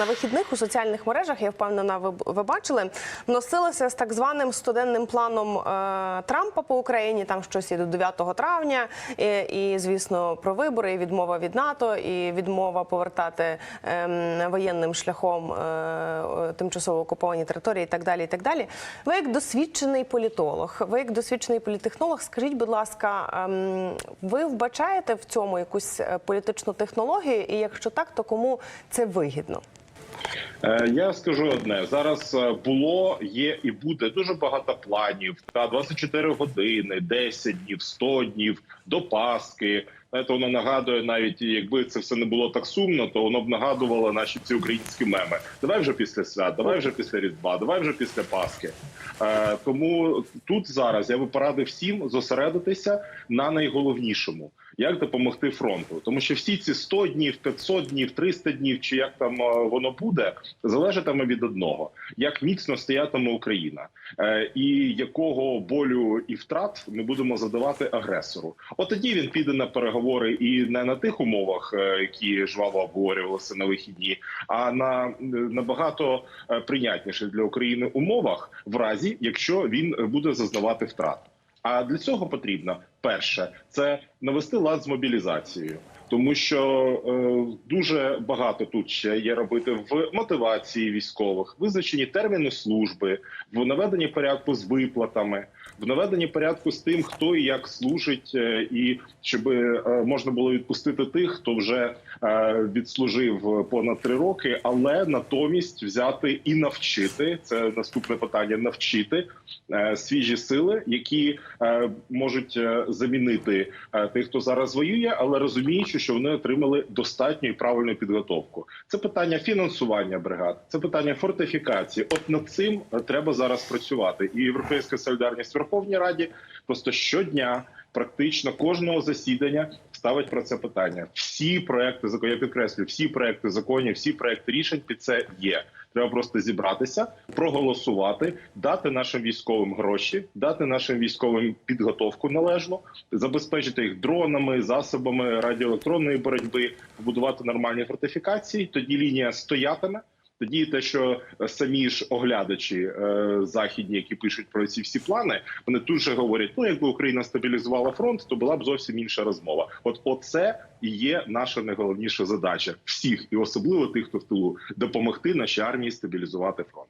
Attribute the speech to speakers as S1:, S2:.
S1: на вихідних у соціальних мережах, я впевнена, ви, ви бачили, носилося з так званим студенним планом е, Трампа по Україні. Там щось і до 9 травня, і, і звісно про вибори, і відмова від НАТО, і відмова повертати ем, воєнним шляхом е, е, тимчасово окуповані території, і так далі. І так далі. Ви як досвідчений політолог, ви як досвідчений політехнолог, скажіть, будь ласка, ем, ви вбачаєте в цьому якусь е, політичну технологію? І якщо так, то кому це вигідно?
S2: Е, Я скажу одне: зараз е, було, є і буде дуже багато планів. Та 24 години, 10 днів, 100 днів до Пасхи. Знаєте, воно нагадує навіть, якби це все не було так сумно, то воно б нагадувало наші ці українські меми. Давай вже після свят, давай вже після Різдва, давай вже після Пасхи. Е, тому тут зараз я би порадив всім зосередитися на найголовнішому. Як допомогти фронту, тому що всі ці 100 днів, 500 днів, 300 днів, чи як там е, воно буде, залежатиме від одного: як міцно стоятиме Україна, е, і якого болю і втрат ми будемо задавати агресору. От тоді він піде на переговори і не на тих умовах, е, які жваво обговорювалися на вихідні, а на набагато прийнятніших для України умовах, в разі якщо він буде зазнавати втрат. А для цього потрібно перше це навести лад з мобілізацією, тому що е, дуже багато тут ще є робити в мотивації військових, визначенні терміни служби, в наведенні порядку з виплатами, в наведенні порядку з тим, хто і як служить, е, і щоб е, можна було відпустити тих, хто вже е, відслужив понад три роки, але натомість взяти і навчити. Це наступне питання: навчити е, свіжі сили, які е, можуть е, замінити е, тих, хто зараз воює, але розуміючи, що вони отримали достатню і правильну підготовку. Це питання фінансування бригад, це питання фортифікації. От над цим е, треба зараз працювати. І європейська солідарність в Верховній Раді просто щодня. Практично кожного засідання ставить про це питання. Всі проекти законів, я підкреслю, всі проекти законів, всі проекти рішень під це є. Треба просто зібратися, проголосувати, дати нашим військовим гроші, дати нашим військовим підготовку належну, забезпечити їх дронами, засобами радіоелектронної боротьби, побудувати нормальні фортифікації. Тоді лінія стоятиме. Тоді те, що самі ж оглядачі е, західні, які пишуть про ці всі плани, вони тут же говорять: ну якби Україна стабілізувала фронт, то була б зовсім інша розмова. От оце і є наша найголовніша задача всіх, і особливо тих, хто в тилу, допомогти нашій армії стабілізувати фронт.